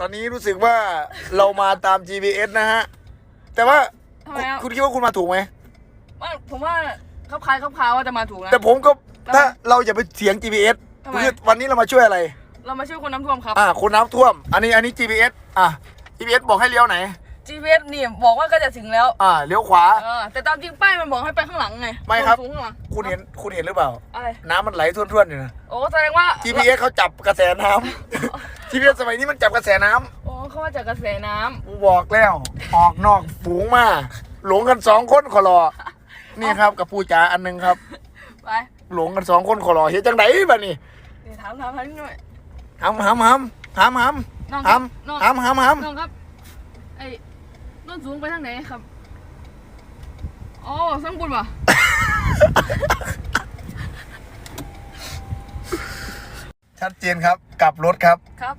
ตอนนี้รู้สึกว่าเรามาตาม GPS นะฮะ แต่ว่าทำไมอะคุณคิดว่าคุณมาถูกไหม ว่าผมว่าเขาคล้ายเขาคาว่าจะมาถูกนะ แต่ผมก็ทำไมถ้าเราอย่าไปเถียง GPS ทำไม คือวันนี้เรามาช่วยอะไร เรามาช่วยคนน้ำท่วมครับ อ่าคนน้ำท่วม อันนี้อันนี้ GPS อะ GPS บอกให้เลี้ยวไหน GPS นี่บอกว่าก็จะถึงแล้วอ่าเลี้ยวขวา เออแต่ตามจริงป้ายมันบอกให้ไปข้างหลังไงไม่ครับ สูงข้างหลังคุณเห็นคุณเห็นหรือเปล่า อะไร น้ำมันไหลท่วนๆอยู่นะ โอ้แสดงว่า GPS เขาจับกระแสน้ำ GPS สมัยนี้มันจับกระแสน้ำโอ้เขามาจากกระแสน้ำกูบอกแล้ว ออกนอกฝูงมา หลงกันสองคนขอรอ นี่ครับกับปูจ๋าอันหนึงครับ ไปหลงกันสองคนขอรอเฮ็ดจังไดบ้านี่เดี๋ยวถามถามถามนิดหน่อยหำหำหำหำหน้องำครับหน้องำหำหำหน้องครับไอ้ต้นสูงไปทางไหนครับอ๋อสังบุญวะำ ชัดเจนครับ กลับรถครับ ครับ